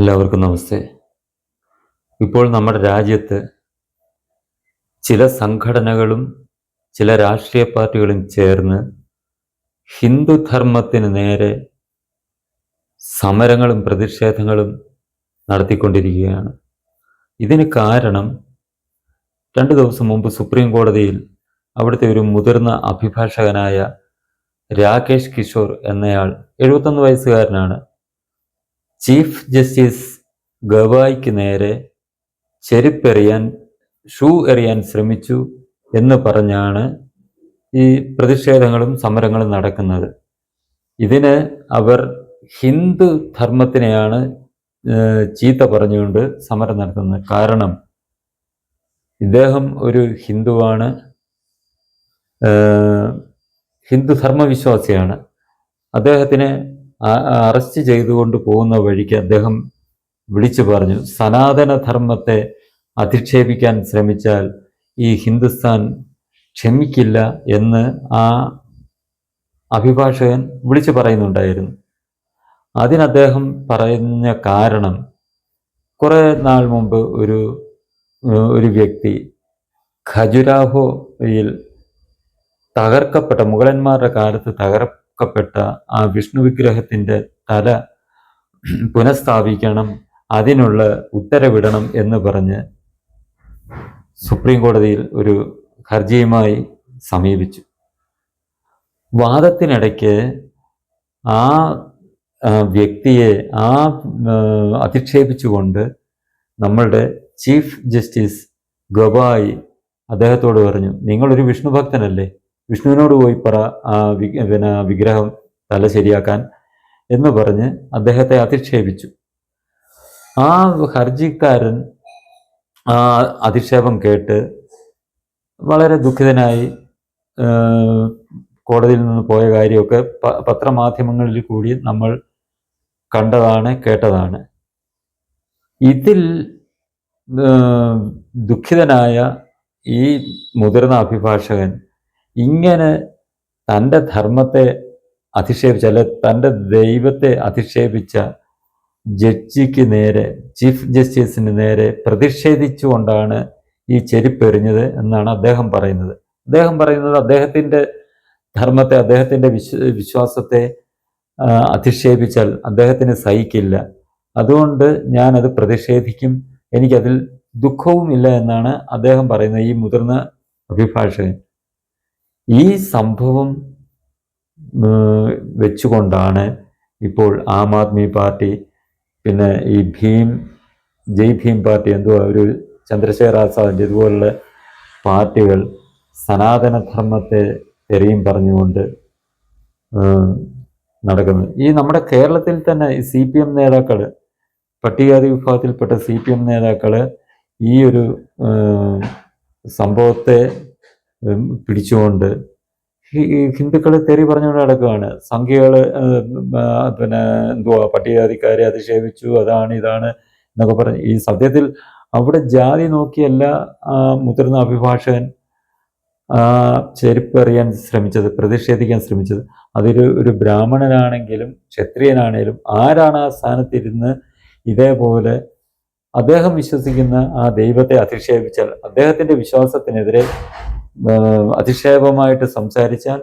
എല്ലാവർക്കും നമസ്തേ. ഇപ്പോൾ നമ്മുടെ രാജ്യത്ത് ചില സംഘടനകളും ചില രാഷ്ട്രീയ പാർട്ടികളും ചേർന്ന് ഹിന്ദുധർമ്മത്തിന് നേരെ സമരങ്ങളും പ്രതിഷേധങ്ങളും നടത്തിക്കൊണ്ടിരിക്കുകയാണ്. ഇതിന് കാരണം രണ്ട് ദിവസം മുമ്പ് സുപ്രീം കോടതിയിൽ അവിടുത്തെ ഒരു മുതിർന്ന അഭിഭാഷകനായ രാകേഷ് കിഷോർ എന്നയാൾ എഴുപത്തൊന്ന് വയസ്സുകാരനാണ്. ചീഫ് ജസ്റ്റിസ് ഗവായിക്ക് നേരെ ചെരുപ്പെറിയാൻ ഷൂ എറിയാൻ ശ്രമിച്ചു എന്ന് പറഞ്ഞാണ് ഈ പ്രതിഷേധങ്ങളും സമരങ്ങളും നടക്കുന്നത്. ഇതിന് അവർ ഹിന്ദു ധർമ്മത്തിനെയാണ് ചീത്ത പറഞ്ഞുകൊണ്ട് സമരം നടത്തുന്നത്. കാരണം ഇദ്ദേഹം ഒരു ഹിന്ദുവാണ് ഹിന്ദു ധർമ്മവിശ്വാസിയാണ് അദ്ദേഹത്തിനെ അറസ്റ്റ് ചെയ്തുകൊണ്ട് പോകുന്ന വഴിക്ക് അദ്ദേഹം വിളിച്ചു പറഞ്ഞു സനാതനധർമ്മത്തെ അധിക്ഷേപിക്കാൻ ശ്രമിച്ചാൽ ഈ ഹിന്ദുസ്ഥാൻ ക്ഷമിക്കില്ല എന്ന് ആ അഭിഭാഷകൻ വിളിച്ചു പറയുന്നുണ്ടായിരുന്നു. അതിനദ്ദേഹം പറഞ്ഞ കാരണം കുറേ നാൾ മുമ്പ് ഒരു ഒരു വ്യക്തി ഖജുരാഹോയിൽ തകർക്കപ്പെട്ട മുഗളന്മാരുടെ കാലത്ത് തകർക്കപ്പെട്ട ആ വിഷ്ണു വിഗ്രഹത്തിന്റെ തല പുനഃസ്ഥാപിക്കണം അതിനുള്ള ഉത്തരവിടണം എന്ന് പറഞ്ഞ് സുപ്രീം കോടതിയിൽ ഒരു ഹർജിയുമായി സമീപിച്ചു. വാദത്തിനിടയ്ക്ക് ആ വ്യക്തിയെ ആ, അധിക്ഷേപിച്ചുകൊണ്ട് നമ്മളുടെ ചീഫ് ജസ്റ്റിസ് ഗവായി അദ്ദേഹത്തോട് പറഞ്ഞു നിങ്ങളൊരു വിഷ്ണു ഭക്തനല്ലേ വിഷ്ണുവിനോട് പോയി പറ പിന്നെ വിഗ്രഹം തല ശരിയാക്കാൻ എന്ന് പറഞ്ഞ് അദ്ദേഹത്തെ അധിക്ഷേപിച്ചു. ആ ഹർജിക്കാരൻ ആ അധിക്ഷേപം കേട്ട് വളരെ ദുഃഖിതനായി കോടതിയിൽ നിന്ന് പോയ കാര്യമൊക്കെ പത്രമാധ്യമങ്ങളിൽ കൂടി നമ്മൾ കണ്ടതാണ് കേട്ടതാണ്. ഇതിൽ ദുഃഖിതനായ ഈ മുതിർന്ന അഭിഭാഷകൻ ഇങ്ങനെ തന്റെ ധർമ്മത്തെ അധിക്ഷേപിച്ച അല്ലെ തന്റെ ദൈവത്തെ അധിക്ഷേപിച്ച ജഡ്ജിക്ക് നേരെ ചീഫ് ജസ്റ്റിസിന് നേരെ പ്രതിഷേധിച്ചുകൊണ്ടാണ് ഈ ചെരിപ്പെറിഞ്ഞത് എന്നാണ് അദ്ദേഹം പറയുന്നത്. അദ്ദേഹം പറയുന്നത് അദ്ദേഹത്തിന്റെ ധർമ്മത്തെ അദ്ദേഹത്തിന്റെ വിശ്വ വിശ്വാസത്തെ അധിക്ഷേപിച്ചാൽ അദ്ദേഹത്തിന് സഹിക്കില്ല. അതുകൊണ്ട് ഞാനത് പ്രതിഷേധിക്കും എനിക്കതിൽ ദുഃഖവുമില്ല എന്നാണ് അദ്ദേഹം പറയുന്നത് ഈ മുതിർന്ന അഭിഭാഷകൻ. ഈ സംഭവം വെച്ചുകൊണ്ടാണ് ഇപ്പോൾ ആം ആദ്മി പാർട്ടി പിന്നെ ഈ ഭീം ജയ് ഭീം പാർട്ടി എന്തോ ഒരു ചന്ദ്രശേഖർ ആസാദിന്റെ ഇതുപോലുള്ള പാർട്ടികൾ സനാതനധർമ്മത്തെ തെറിയും പറഞ്ഞുകൊണ്ട് നടക്കുന്നത് ഈ നമ്മുടെ കേരളത്തിൽ തന്നെ സി പി എം നേതാക്കൾ പട്ടികജാതി വിഭാഗത്തിൽപ്പെട്ട സി പി എം നേതാക്കൾ ഈ ഒരു സംഭവത്തെ പിടിച്ചുകൊണ്ട് ഹിന്ദുക്കളെ തെറി പറഞ്ഞുകൊണ്ട് നടക്കുകയാണ് സംഖ്യകൾ പിന്നെ എന്തുവാ പട്ടികജാതിക്കാരെ അധിക്ഷേപിച്ചു അതാണ് ഇതാണ് എന്നൊക്കെ പറഞ്ഞ്. ഈ സത്യത്തിൽ അവിടെ ജാതി നോക്കിയല്ല മുതിർന്ന അഭിഭാഷകൻ ചെരുപ്പറിയാൻ ശ്രമിച്ചത് പ്രതിഷേധിക്കാൻ ശ്രമിച്ചത്. അതൊരു ഒരു ബ്രാഹ്മണനാണെങ്കിലും ക്ഷത്രിയനാണെങ്കിലും ആരാണ് ആ സ്ഥാനത്തിരുന്ന് ഇതേപോലെ അദ്ദേഹം വിശ്വസിക്കുന്ന ആ ദൈവത്തെ അധിക്ഷേപിച്ചാൽ അദ്ദേഹത്തിന്റെ വിശ്വാസത്തിനെതിരെ അധിക്ഷേപമായിട്ട് സംസാരിച്ചാൽ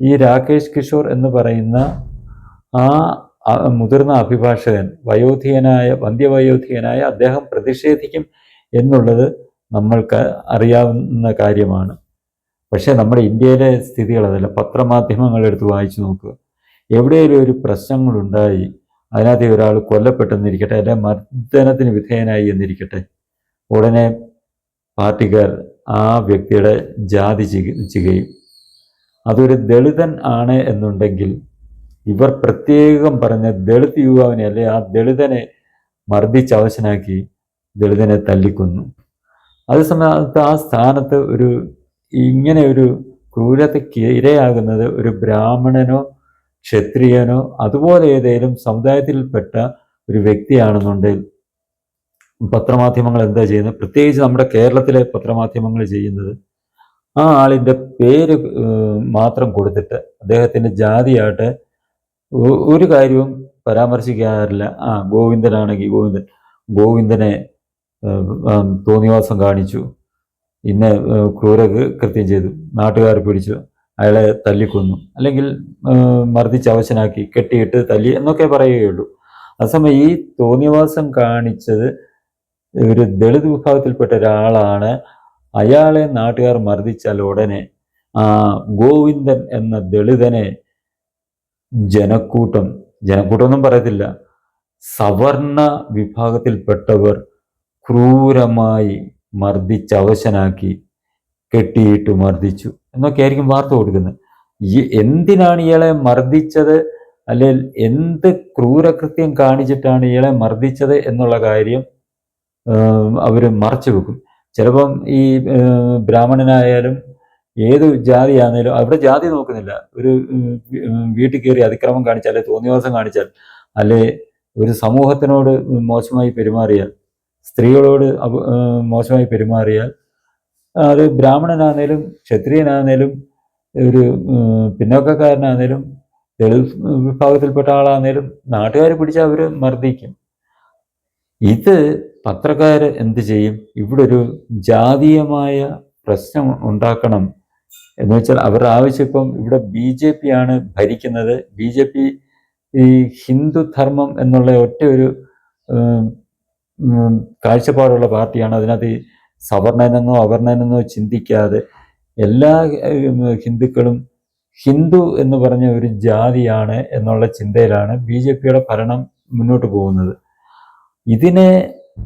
ഈ രാകേഷ് കിഷോർ എന്ന് പറയുന്ന ആ മുതിർന്ന അഭിഭാഷകൻ വയോധികനായ വന്ധ്യവയോധികനായ അദ്ദേഹം പ്രതിഷേധിക്കും എന്നുള്ളത് നമ്മൾക്ക് അറിയാവുന്ന കാര്യമാണ്. പക്ഷേ നമ്മുടെ ഇന്ത്യയിലെ സ്ഥിതികൾ അതല്ല. പത്രമാധ്യമങ്ങൾ എടുത്ത് വായിച്ചു നോക്കുക. എവിടെയെങ്കിലും ഒരു പ്രശ്നങ്ങളുണ്ടായി അതിനകത്ത് ഒരാൾ കൊല്ലപ്പെട്ടെന്നിരിക്കട്ടെ അല്ലെ മർദ്ദനത്തിന് വിധേയനായി എന്നിരിക്കട്ടെ ഉടനെ പാർട്ടിക്കാർ ആ വ്യക്തിയുടെ ജാതി ചികിത്സിക്കുകയും അതൊരു ദളിതൻ ആണ് എന്നുണ്ടെങ്കിൽ ഇവർ പ്രത്യേകം പറഞ്ഞ ദളിത് യുവാവിനെ അല്ലെ ആ ദളിതനെ മർദ്ദിച്ച് അവശനാക്കി ദളിതനെ തല്ലിക്കൊന്നു. അതേസമയത്ത് ആ സ്ഥാനത്ത് ഒരു ഇങ്ങനെ ഒരു ക്രൂരതയ്ക്ക് ഇരയാകുന്നത് ഒരു ബ്രാഹ്മണനോ ക്ഷത്രിയനോ അതുപോലെ ഏതെങ്കിലും സമുദായത്തിൽപ്പെട്ട ഒരു വ്യക്തിയാണെന്നുണ്ടെങ്കിൽ പത്രമാധ്യമങ്ങൾ എന്താ ചെയ്യുന്നത്? പ്രത്യേകിച്ച് നമ്മുടെ കേരളത്തിലെ പത്രമാധ്യമങ്ങൾ ചെയ്യുന്നത് ആ ആളിന്റെ പേര് മാത്രം കൊടുത്തിട്ട് അദ്ദേഹത്തിന്റെ ജാതിയായിട്ട് ഒരു കാര്യവും പരാമർശിക്കാറില്ല. ആ ഗോവിന്ദനാണെങ്കിൽ ഗോവിന്ദൻ ഗോവിന്ദനെ തോന്നിവാസം കാണിച്ചു. ഇന്ന ക്രൂര കൃത്യം ചെയ്തു. നാട്ടുകാർ പിടിച്ചു. അയാളെ തല്ലിക്കൊന്നു. അല്ലെങ്കിൽ മർദ്ദിച്ച് അവശനാക്കി കെട്ടിയിട്ട് തല്ലി എന്നൊക്കെ പറയുകയുള്ളൂ. അതേസമയം ഈ തോന്നിവാസം കാണിച്ചത് ഒരു ദളിത് വിഭാഗത്തിൽപ്പെട്ട ഒരാളാണ്. അയാളെ നാട്ടുകാർ മർദ്ദിച്ചാൽ ഉടനെ ആ ഗോവിന്ദൻ എന്ന ദളിതനെ ജനക്കൂട്ടം ജനക്കൂട്ടമൊന്നും പറയത്തില്ല സവർണ വിഭാഗത്തിൽപ്പെട്ടവർ ക്രൂരമായി മർദ്ദിച്ച് അവശനാക്കി കെട്ടിയിട്ട് മർദ്ദിച്ചു എന്നൊക്കെ ആയിരിക്കും വാർത്ത കൊടുക്കുന്നത്. ഈ എന്തിനാണ് ഇയാളെ മർദ്ദിച്ചത്? അല്ലെങ്കിൽ എന്ത് ക്രൂരകൃത്യം കാണിച്ചിട്ടാണ് ഇയാളെ മർദ്ദിച്ചത് എന്നുള്ള കാര്യം അവർ മറച്ചു വെക്കും. ചിലപ്പം ഈ ബ്രാഹ്മണനായാലും ഏത് ജാതിയാണേലും അവിടെ ജാതി നോക്കുന്നില്ല. ഒരു വീട്ടിൽ കയറി അതിക്രമം കാണിച്ചാൽ അല്ലെ തോന്നിവാസം കാണിച്ചാൽ അല്ലെ ഒരു സമൂഹത്തിനോട് മോശമായി പെരുമാറിയാൽ സ്ത്രീകളോട് മോശമായി പെരുമാറിയാൽ അത് ബ്രാഹ്മണനാണേലും ക്ഷത്രിയനാണേലും ഒരു ഉം, പിന്നോക്കക്കാരനാണേലും ദളിത് വിഭാഗത്തിൽപ്പെട്ട ആളാണേലും നാട്ടുകാർ പിടിച്ചാൽ അവർ മർദ്ദിക്കും. ഇത് പത്രക്കാർ എന്ത് ചെയ്യും? ഇവിടെ ഒരു ജാതീയമായ പ്രശ്നം ഉണ്ടാക്കണം എന്ന് വെച്ചാൽ അവരുടെ ആവശ്യം ഇപ്പം ഇവിടെ ബി ജെ പി ആണ് ഭരിക്കുന്നത്. ബി ജെ പി ഈ ഹിന്ദു ധർമ്മം എന്നുള്ള ഒറ്റ ഒരു കാഴ്ചപ്പാടുള്ള പാർട്ടിയാണ്. അതിനകത്ത് ഈ സവർണനെന്നോ അവർണനെന്നോ ചിന്തിക്കാതെ എല്ലാ ഹിന്ദുക്കളും ഹിന്ദു എന്ന് പറഞ്ഞ ഒരു ജാതിയാണ് എന്നുള്ള ചിന്തയിലാണ് ബി ജെ പിയുടെ ഭരണം മുന്നോട്ട് പോകുന്നത്. ഇതിനെ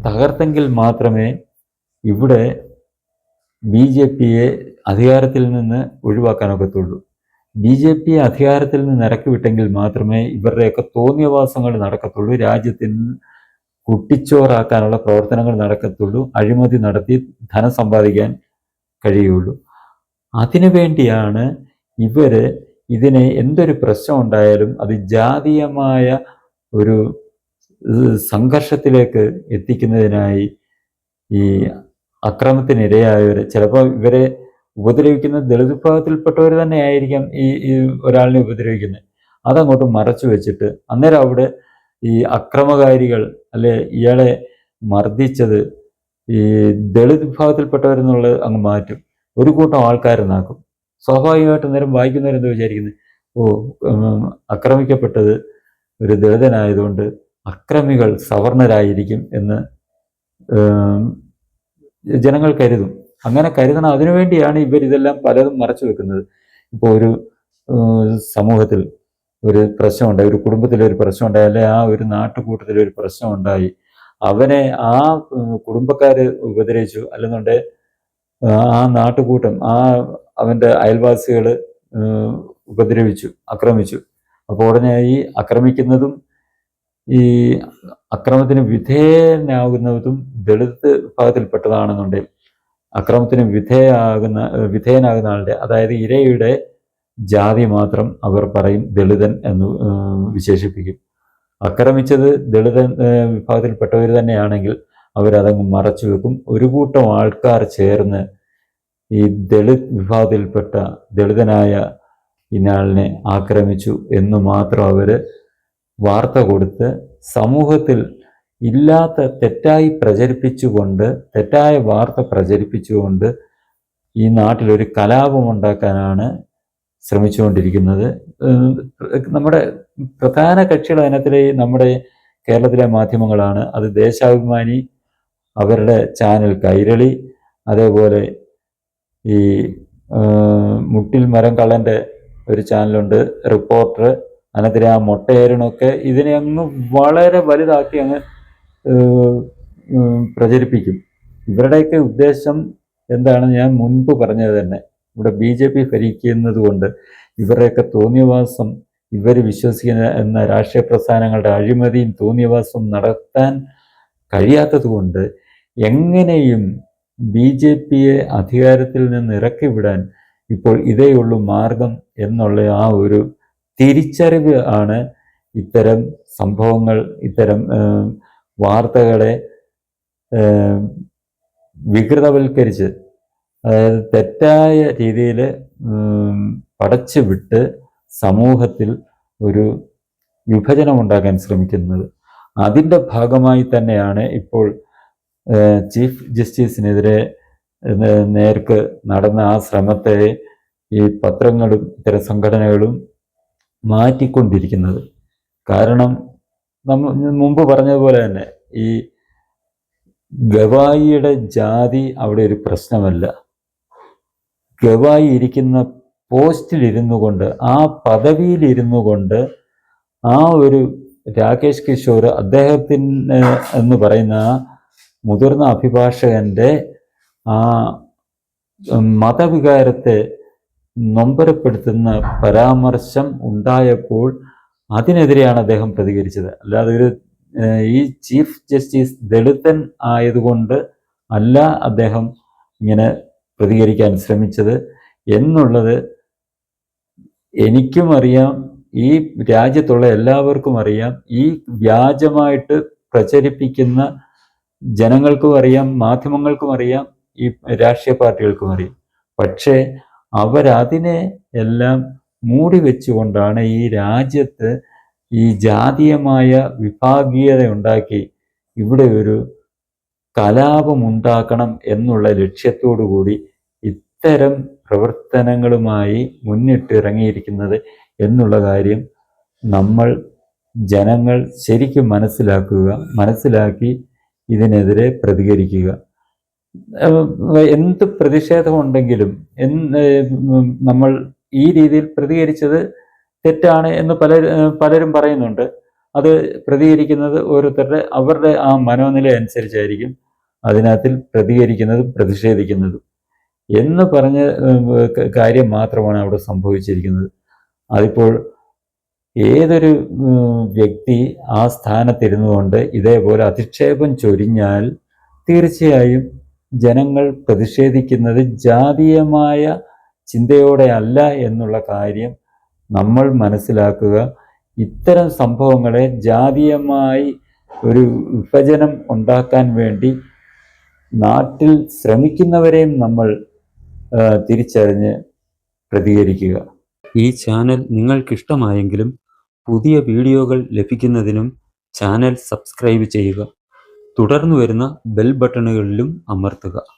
തകർത്തെങ്കിൽ മാത്രമേ ഇവിടെ ബി ജെ പിയെ അധികാരത്തിൽ നിന്ന് ഒഴിവാക്കാനൊക്കത്തുള്ളൂ. ബി ജെ പി അധികാരത്തിൽ നിന്ന് ഇറക്കി വിട്ടെങ്കിൽ മാത്രമേ ഇവരുടെയൊക്കെ തോന്നിയവാസങ്ങൾ നടക്കത്തുള്ളൂ. രാജ്യത്തിൽ കുട്ടിച്ചോറാക്കാനുള്ള പ്രവർത്തനങ്ങൾ നടക്കത്തുള്ളൂ. അഴിമതി നടത്തി ധനം സമ്പാദിക്കാൻ കഴിയുള്ളൂ. അതിനു വേണ്ടിയാണ് ഇവർ ഇതിനെ എന്തൊരു പ്രശ്നം ഉണ്ടായാലും അത് ജാതീയമായ ഒരു സംഘർഷത്തിലേക്ക് എത്തിക്കുന്നതിനായി ഈ അക്രമത്തിനിരയായവരെ. ചിലപ്പോൾ ഇവരെ ഉപദ്രവിക്കുന്ന ദളിത് വിഭാഗത്തിൽപ്പെട്ടവർ തന്നെ ആയിരിക്കാം ഈ ഈ ഒരാളിനെ ഉപദ്രവിക്കുന്നത്. അതങ്ങോട്ട് മറച്ചു വെച്ചിട്ട് അന്നേരം അവിടെ ഈ അക്രമകാരികൾ അല്ലെ ഇയാളെ മർദ്ദിച്ചത് ഈ ദളിത് വിഭാഗത്തിൽപ്പെട്ടവരെന്നുള്ളത് അങ്ങ് മാറ്റും. ഒരു കൂട്ടം ആൾക്കാരെന്നാക്കും സ്വാഭാവികമായിട്ടും നേരം വായിക്കുന്നവരെന്താ വിചാരിക്കുന്നത് ഓ ആക്രമിക്കപ്പെട്ടത് ഒരു ദളിതനായതുകൊണ്ട് അക്രമികൾ സവർണരായിരിക്കും എന്ന് ജനങ്ങൾ കരുതും. അങ്ങനെ കരുതണം. അതിനുവേണ്ടിയാണ് ഇവർ ഇതെല്ലാം പലതും മറച്ചു വെക്കുന്നത്. ഇപ്പോൾ ഒരു സമൂഹത്തിൽ ഒരു പ്രശ്നമുണ്ടായി ഒരു കുടുംബത്തിൽ ഒരു പ്രശ്നം ഉണ്ടായി അല്ലെ ആ ഒരു നാട്ടുകൂട്ടത്തിൽ ഒരു പ്രശ്നം ഉണ്ടായി അവനെ ആ കുടുംബക്കാർ ഉപദ്രവിച്ചു. അല്ലെന്നുണ്ട് ആ നാട്ടുകൂട്ടം ആ അവന്റെ അയൽവാസികൾ ഉപദ്രവിച്ചു ആക്രമിച്ചു. അപ്പോൾ ഉടനെ ഈ ആക്രമിക്കുന്നതും ഈ അക്രമത്തിന് വിധേയനാകുന്നതും ദളിത് വിഭാഗത്തിൽപ്പെട്ടതാണെന്നുണ്ടെങ്കിൽ അക്രമത്തിന് വിധേയാകുന്ന വിധേയനാകുന്ന ആളുടെ അതായത് ഇരയുടെ ജാതി മാത്രം അവർ പറയും ദളിതൻ എന്ന് വിശേഷിപ്പിക്കും. ആക്രമിച്ചത് ദളിതൻ വിഭാഗത്തിൽപ്പെട്ടവർ തന്നെയാണെങ്കിൽ അവരതങ്ങ് മറച്ചു വെക്കും. ഒരു കൂട്ടം ആൾക്കാർ ചേർന്ന് ഈ ദളിത് വിഭാഗത്തിൽപ്പെട്ട ദളിതനായ ഇനാളിനെ ആക്രമിച്ചു എന്ന് മാത്രം അവർ വാർത്ത കൊടുത്ത് സമൂഹത്തിൽ ഇല്ലാത്ത തെറ്റായി പ്രചരിപ്പിച്ചുകൊണ്ട് തെറ്റായ വാർത്ത പ്രചരിപ്പിച്ചുകൊണ്ട് ഈ നാട്ടിലൊരു കലാപം ഉണ്ടാക്കാനാണ് ശ്രമിച്ചുകൊണ്ടിരിക്കുന്നത്. നമ്മുടെ പ്രധാന കക്ഷികൾ അതിനകത്തിലെ നമ്മുടെ കേരളത്തിലെ മാധ്യമങ്ങളാണ്. അത് ദേശാഭിമാനി അവരുടെ ചാനൽ കൈരളി അതേപോലെ ഈ മുട്ടിൽ മരം കള്ളന്റെ ഒരു ചാനലുണ്ട് റിപ്പോർട്ടർ അതിനകത്തിലെ ആ മൊട്ടയേരണമൊക്കെ ഇതിനെ അങ്ങ് വളരെ വലുതാക്കി അങ്ങ് പ്രചരിപ്പിക്കും. ഇവരുടെയൊക്കെ ഉദ്ദേശം എന്താണ് ഞാൻ മുൻപ് പറഞ്ഞത് തന്നെ. ഇവിടെ ബി ജെ പി ഭരിക്കുന്നത് കൊണ്ട് ഇവരുടെയൊക്കെ തോന്നിയവാസം ഇവർ വിശ്വസിക്കുന്ന എന്ന രാഷ്ട്രീയ പ്രസ്ഥാനങ്ങളുടെ അഴിമതിയും തോന്നിയവാസം നടത്താൻ കഴിയാത്തത് കൊണ്ട് എങ്ങനെയും ബി ജെ പിയെ അധികാരത്തിൽ നിന്ന് ഇറക്കി വിടാൻ ഇപ്പോൾ ഇതേയുള്ളൂ മാർഗം എന്നുള്ള ആ ഒരു തിരിച്ചറിവ് ആണ് ഇത്തരം സംഭവങ്ങൾ ഇത്തരം വാർത്തകളെ വികൃതവൽക്കരിച്ച് അതായത് തെറ്റായ രീതിയിൽ പടച്ചുവിട്ട് സമൂഹത്തിൽ ഒരു വിഭജനം ഉണ്ടാക്കാൻ ശ്രമിക്കുന്നത്. അതിന്റെ ഭാഗമായി തന്നെയാണ് ഇപ്പോൾ ചീഫ് ജസ്റ്റിസിനെതിരെ നേർക്ക് നടന്ന ആ ശ്രമത്തെ ഈ പത്രങ്ങളും ഇത്തരം സംഘടനകളും മാറ്റിക്കൊണ്ടിരിക്കുന്നത്. കാരണം നമ്മൾ മുമ്പ് പറഞ്ഞതുപോലെ തന്നെ ഈ ഗവായിയുടെ ജാതി അവിടെ ഒരു പ്രശ്നമല്ല. ഗവായി ഇരിക്കുന്ന പോസ്റ്റിലിരുന്നു കൊണ്ട് ആ പദവിയിലിരുന്നു കൊണ്ട് ആ ഒരു രാകേഷ് കിഷോർ അദ്ദേഹത്തിന് എന്ന് പറയുന്ന മുതിർന്ന അഭിഭാഷകന്റെ ആ മതവികാരത്തെ നൊമ്പരപ്പെടുത്തുന്ന പരാമർശം ഉണ്ടായപ്പോൾ അതിനെതിരെയാണ് അദ്ദേഹം പ്രതികരിച്ചത്. അല്ലാതെ ഒരു ഈ ചീഫ് ജസ്റ്റിസ് ദളിതൻ ആയതുകൊണ്ട് അല്ല അദ്ദേഹം ഇങ്ങനെ പ്രതികരിക്കാൻ ശ്രമിച്ചത്. എന്നുള്ളത് എനിക്കും അറിയാം ഈ രാജ്യത്തുള്ള എല്ലാവർക്കും അറിയാം ഈ വ്യാജമായിട്ട് പ്രചരിപ്പിക്കുന്ന ജനങ്ങൾക്കും അറിയാം മാധ്യമങ്ങൾക്കും അറിയാം ഈ രാഷ്ട്രീയ പാർട്ടികൾക്കും അറിയാം. പക്ഷേ അവരതിനെ എല്ലാം മൂടി വെച്ചുകൊണ്ടാണ് ഈ രാജ്യത്ത് ഈ ജാതീയമായ വിഭാഗീയത ഉണ്ടാക്കി ഇവിടെ ഒരു കലാപമുണ്ടാക്കണം എന്നുള്ള ലക്ഷ്യത്തോടു കൂടി ഇത്തരം പ്രവർത്തനങ്ങളുമായി മുന്നിട്ടിറങ്ങിയിരിക്കുന്നത് എന്നുള്ള കാര്യം നമ്മൾ ജനങ്ങൾ ശരിക്കും മനസ്സിലാക്കുക മനസ്സിലാക്കി ഇതിനെതിരെ പ്രതികരിക്കുക. എന്ത് പ്രതിഷേധമുണ്ടെങ്കിലും നമ്മൾ ഈ രീതിയിൽ പ്രതികരിച്ചത് തെറ്റാണ് എന്ന് പല പലരും പറയുന്നുണ്ട്. അത് പ്രതികരിക്കുന്നത് ഓരോരുത്തരുടെ അവരുടെ ആ മനോനില അനുസരിച്ചായിരിക്കും അതിനകത്തിൽ പ്രതികരിക്കുന്നതും പ്രതിഷേധിക്കുന്നതും. എന്ന് പറഞ്ഞ കാര്യം മാത്രമാണ് അവിടെ സംഭവിച്ചിരിക്കുന്നത്. അതിപ്പോൾ ഏതൊരു വ്യക്തി ആ സ്ഥാനത്തിരുന്നു കൊണ്ട് ഇതേപോലെ അധിക്ഷേപം ചൊരിഞ്ഞാൽ തീർച്ചയായും ജനങ്ങൾ പ്രതിഷേധിക്കുന്നത് ജാതീയമായ ചിന്തയോടെ അല്ല എന്നുള്ള കാര്യം നമ്മൾ മനസ്സിലാക്കുക. ഇത്തരം സംഭവങ്ങളെ ജാതീയമായി ഒരു വിഭജനം ഉണ്ടാക്കാൻ വേണ്ടി നാട്ടിൽ ശ്രമിക്കുന്നവരെയും നമ്മൾ തിരിച്ചറിഞ്ഞ് പ്രതികരിക്കുക. ഈ ചാനൽ നിങ്ങൾക്കിഷ്ടമായെങ്കിലും പുതിയ വീഡിയോകൾ ലഭിക്കുന്നതിനും ചാനൽ സബ്സ്ക്രൈബ് ചെയ്യുക. തുടർന്നു വരുന്ന ബെൽ ബട്ടണുകളിലും അമർത്തുക.